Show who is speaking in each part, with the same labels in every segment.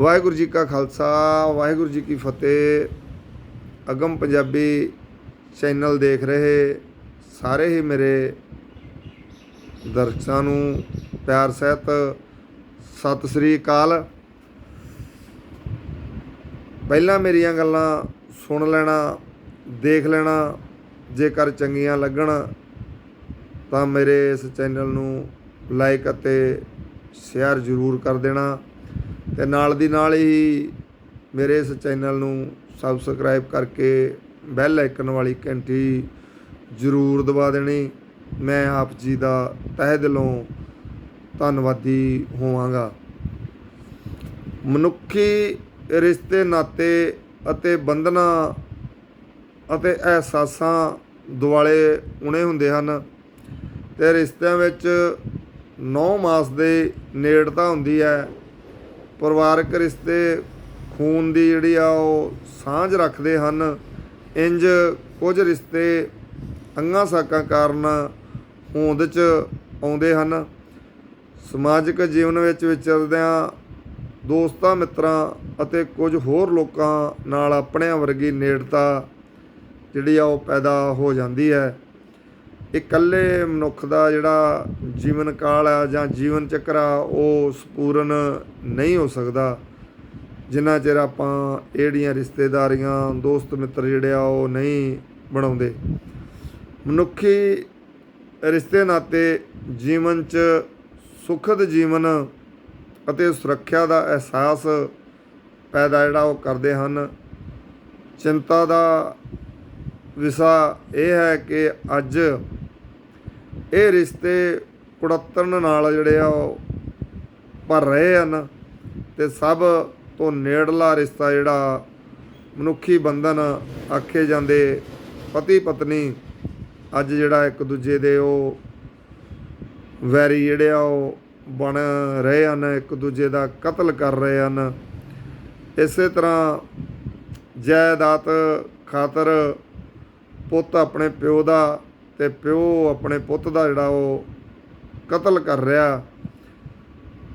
Speaker 1: ਵਾਹਿਗੁਰੂ ਜੀ ਕਾ ਖਾਲਸਾ, ਵਾਹਿਗੁਰੂ ਜੀ ਕੀ ਫਤਿਹ। ਅਗਮ ਪੰਜਾਬੀ ਚੈਨਲ ਦੇਖ ਰਹੇ ਸਾਰੇ ਹੀ ਮੇਰੇ ਦਰਸ਼ਕਾਂ ਨੂੰ ਪਿਆਰ, ਸਹਿਤ ਸਤਿ ਸ੍ਰੀ ਅਕਾਲ। ਪਹਿਲਾਂ ਮੇਰੀਆਂ ਗੱਲਾਂ ਸੁਣ ਲੈਣਾ, ਦੇਖ ਲੈਣਾ, ਜੇਕਰ ਚੰਗੀਆਂ ਲੱਗਣ, ਤਾਂ ਮੇਰੇ ਇਸ ਚੈਨਲ ਨੂੰ ਲਾਈਕ ਅਤੇ ਸ਼ੇਅਰ ਜ਼ਰੂਰ ਕਰ ਦੇਣਾ। ਤੇ ਨਾਲ ਦੀ ਨਾਲ ਹੀ ਮੇਰੇ ਇਸ ਚੈਨਲ ਨੂੰ ਸਬਸਕ੍ਰਾਈਬ ਕਰਕੇ ਬੈਲ ਆਈਕਨ ਵਾਲੀ ਘੰਟੀ ਜ਼ਰੂਰ ਦਬਾ ਦੇਣੀ। ਮੈਂ ਆਪ ਜੀ ਦਾ ਤਹਿ ਦਿਲੋਂ ਧੰਨਵਾਦੀ ਹੋਵਾਂਗਾ। ਮਨੁੱਖੀ ਰਿਸ਼ਤੇ, ਨਾਤੇ ਅਤੇ ਬੰਧਨਾਂ ਅਤੇ ਅਹਿਸਾਸਾਂ ਦੁਆਲੇ ਉਣੇ ਹੁੰਦੇ ਹਨ ਤੇ ਰਿਸ਼ਤਿਆਂ ਵਿੱਚ 9 ਮਾਸ ਦੇ ਨੇੜਤਾ ਹੁੰਦੀ ਹੈ। ਪਰਿਵਾਰਕ ਰਿਸ਼ਤੇ ਖੂਨ ਦੀ ਜਿਹੜੀ ਆ ਉਹ ਸਾਂਝ ਰੱਖਦੇ ਹਨ। ਇੰਜ ਕੁਝ ਰਿਸ਼ਤੇ ਅੰਗਾਂ ਸਾਕਾਂ ਕਾਰਨ ਹੋਂਦ 'ਚ ਆਉਂਦੇ ਹਨ। ਸਮਾਜਿਕ ਜੀਵਨ ਵਿੱਚ ਵਿਚਰਦਿਆਂ ਦੋਸਤਾਂ, ਮਿੱਤਰਾਂ ਅਤੇ ਕੁਝ ਹੋਰ ਲੋਕਾਂ ਨਾਲ ਆਪਣਿਆਂ ਵਰਗੀ ਨੇੜਤਾ ਜਿਹੜੀ ਆ ਉਹ ਪੈਦਾ ਹੋ ਜਾਂਦੀ ਹੈ। ਇਕੱਲੇ ਮਨੁੱਖ ਦਾ ਜਿਹੜਾ ਜੀਵਨ ਕਾਲ ਆ ਜਾਂ ਜੀਵਨ ਚੱਕਰ ਆ, ਉਹ ਸੰਪੂਰਨ ਨਹੀਂ ਹੋ ਸਕਦਾ। ਜਿੰਨਾ ਚਿਰ ਆਪਾਂ ਇਹ ਰਿਸ਼ਤੇਦਾਰੀਆਂ, ਦੋਸਤ ਮਿੱਤਰ ਜਿਹੜੇ ਆ, ਉਹ ਨਹੀਂ ਬਣਾਉਂਦੇ। ਮਨੁੱਖੀ ਰਿਸ਼ਤੇ ਨਾਤੇ ਜੀਵਨ 'ਚ ਸੁਖਦ ਜੀਵਨ ਅਤੇ ਸੁਰੱਖਿਆ ਦਾ ਅਹਿਸਾਸ ਪੈਦਾ ਜਿਹੜਾ ਉਹ ਕਰਦੇ ਹਨ। ਚਿੰਤਾ ਦਾ ਵਿਸ਼ਾ ਇਹ ਹੈ ਕਿ ਅੱਜ ਇਹ ਰਿਸ਼ਤੇ ਕੁੜੱਤਣ ਨਾਲ ਜਿਹੜੇ ਆ ਉਹ ਭਰ ਰਹੇ ਹਨ ਤੇ ਸਭ ਤੋਂ ਨੇੜਲਾ ਰਿਸ਼ਤਾ ਜਿਹੜਾ ਮਨੁੱਖੀ ਬੰਧਨ ਆਖੇ ਜਾਂਦੇ ਪਤੀ ਪਤਨੀ ਅੱਜ ਜਿਹੜਾ ਇੱਕ ਦੂਜੇ ਦੇ ਉਹ ਵੈਰੀ ਜਿਹੜੇ ਆ ਉਹ ਬਣ ਰਹੇ ਹਨ, ਇੱਕ ਦੂਜੇ ਦਾ ਕਤਲ ਕਰ ਰਹੇ ਹਨ। ਇਸੇ ਤਰ੍ਹਾਂ ਜਾਇਦਾਦ ਖਾਤਰ ਪੁੱਤ ਆਪਣੇ ਪਿਓ ਦਾ ਤੇ ਪਿਓ ਆਪਣੇ ਪੁੱਤ ਦਾ ਜਿਹੜਾ ਉਹ ਕਤਲ ਕਰ ਰਿਹਾ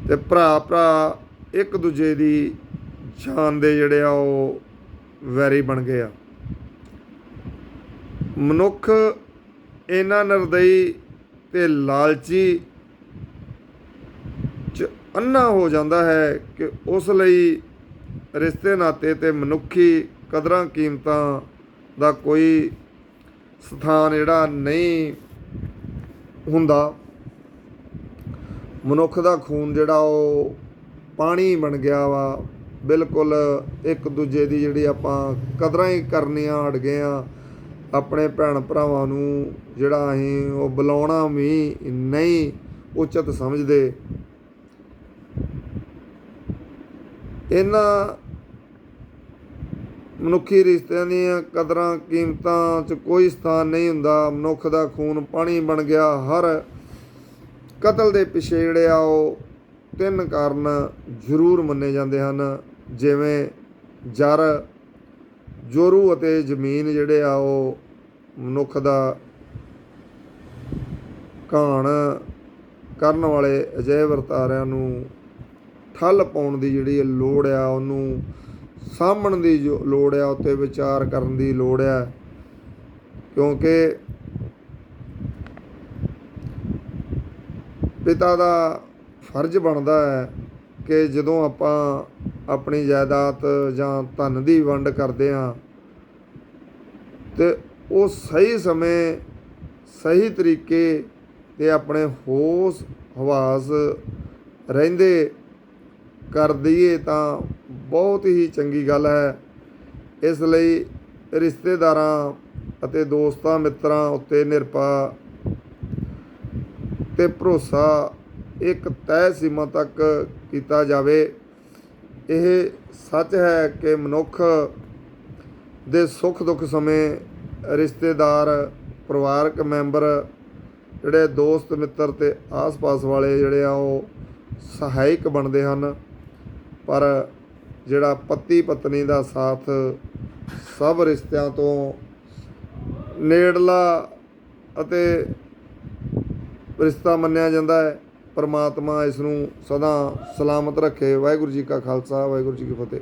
Speaker 1: ਤੇ ਭਰਾ ਭਰਾ ਇੱਕ ਦੂਜੇ ਦੀ ਜਾਨ ਦੇ ਜਿਹੜੇ ਆ ਉਹ ਵੈਰੀ ਬਣ ਗਏ ਆ। ਮਨੁੱਖ ਇਹਨਾਂ ਨਿਰਦਈ ਤੇ ਲਾਲਚੀ ਚ ਅੰਨਾ ਹੋ ਜਾਂਦਾ ਹੈ ਕਿ ਉਸ ਲਈ ਰਿਸ਼ਤੇ ਨਾਤੇ ਤੇ ਮਨੁੱਖੀ ਕਦਰਾਂ ਕੀਮਤਾਂ ਦਾ ਕੋਈ ਸਥਾਨ ਜਿਹੜਾ ਨਹੀਂ ਹੁੰਦਾ, ਮਨੁੱਖ ਦਾ ਖੂਨ ਜਿਹੜਾ ਉਹ ਪਾਣੀ ਬਣ ਗਿਆ ਵਾ, ਬਿਲਕੁਲ ਇੱਕ ਦੂਜੇ ਦੀ ਜਿਹੜੀ ਆਪਾਂ ਕਦਰਾਂ ਹੀ ਕਰਨੀਆਂ ਹਟ ਗਏ ਆ ਆਪਣੇ ਭੈਣ ਭਰਾਵਾਂ ਨੂੰ ਜਿਹੜਾ ਅਸੀਂ ਉਹ ਬੁਲਾਉਣਾ ਵੀ ਨਹੀਂ ਉਚਿਤ ਸਮਝਦੇ। ਇਹਨਾਂ ਮਨੁੱਖੀ ਰਿਸ਼ਤਿਆਂ ਦੀਆਂ ਕਦਰਾਂ ਕੀਮਤਾਂ 'ਚ ਕੋਈ ਸਥਾਨ ਨਹੀਂ ਹੁੰਦਾ। ਮਨੁੱਖ ਦਾ ਖੂਨ ਪਾਣੀ ਬਣ ਗਿਆ। ਹਰ ਕਤਲ ਦੇ ਪਿੱਛੇ ਜਿਹੜੇ ਆ, ਉਹ ਤਿੰਨ ਕਾਰਨ ਜ਼ਰੂਰ ਮੰਨੇ ਜਾਂਦੇ ਹਨ। ਜਿਵੇਂ ਜਰ, ਜੋਰੂ ਅਤੇ ਜ਼ਮੀਨ ਜਿਹੜੇ ਆ, ਉਹ ਮਨੁੱਖ ਦਾ ਘਾਣ ਕਰਨ ਵਾਲੇ ਅਜਿਹੇ ਵਰਤਾਰਿਆਂ ਨੂੰ ਠੱਲ ਪਾਉਣ ਦੀ ਜਿਹੜੀ ਲੋੜ ਆ, ਉਹਨੂੰ ਸਾਂਭਣ ਦੀ ਜੋ ਲੋੜ ਆ ਉੱਤੇ ਵਿਚਾਰ ਕਰਨ ਦੀ ਲੋੜ ਆ। ਕਿਉਂਕਿ ਪਿਤਾ ਦਾ ਫਰਜ਼ ਬਣਦਾ ਹੈ ਕਿ ਜਦੋਂ ਆਪਾਂ ਆਪਣੀ ਜਾਇਦਾਦ ਜਾਂ ਧਨ ਦੀ ਵੰਡ ਕਰਦੇ ਹਾਂ, ਤੇ ਉਹ ਸਹੀ ਸਮੇਂ, ਸਹੀ ਤਰੀਕੇ ਤੇ ਆਪਣੇ ਹੋਸ਼ ਹਵਾਸ ਰਹਿੰਦੇ ਕਰ ਦਈਏ ਤਾਂ ਬਹੁਤ ਹੀ ਚੰਗੀ ਗੱਲ ਹੈ। ਇਸ ਲਈ ਰਿਸ਼ਤੇਦਾਰਾਂ ਅਤੇ ਦੋਸਤਾਂ, ਮਿੱਤਰਾਂ ਉੱਤੇ ਨਿਰਪਾ ਤੇ ਭਰੋਸਾ ਇੱਕ ਤੈਅ ਸੀਮਾ ਤੱਕ ਕੀਤਾ ਜਾਵੇ। ਇਹ ਸੱਚ ਹੈ ਕਿ ਮਨੁੱਖ ਦੇ ਸੁੱਖ ਦੁੱਖ ਸਮੇਂ ਰਿਸ਼ਤੇਦਾਰ, ਪਰਿਵਾਰਕ ਮੈਂਬਰ, ਜਿਹੜੇ ਦੋਸਤ, ਮਿੱਤਰ ਤੇ ਆਸ-ਪਾਸ ਵਾਲੇ ਜਿਹੜੇ ਆ ਉਹ ਸਹਾਇਕ ਬਣਦੇ ਹਨ। ਪਰ ਜਿਹੜਾ ਪਤੀ ਪਤਨੀ ਦਾ ਸਾਥ ਸਭ ਰਿਸ਼ਤਿਆਂ ਤੋਂ ਨੇੜਲਾ ਅਤੇ ਰਿਸ਼ਤਾ ਮੰਨਿਆ ਜਾਂਦਾ ਹੈ। ਪਰਮਾਤਮਾ ਇਸ ਨੂੰ ਸਦਾ ਸਲਾਮਤ ਰੱਖੇ। ਵਾਹਿਗੁਰੂ ਜੀ ਕਾ ਖਾਲਸਾ, ਵਾਹਿਗੁਰੂ ਜੀ ਕੀ ਫਤਿਹ।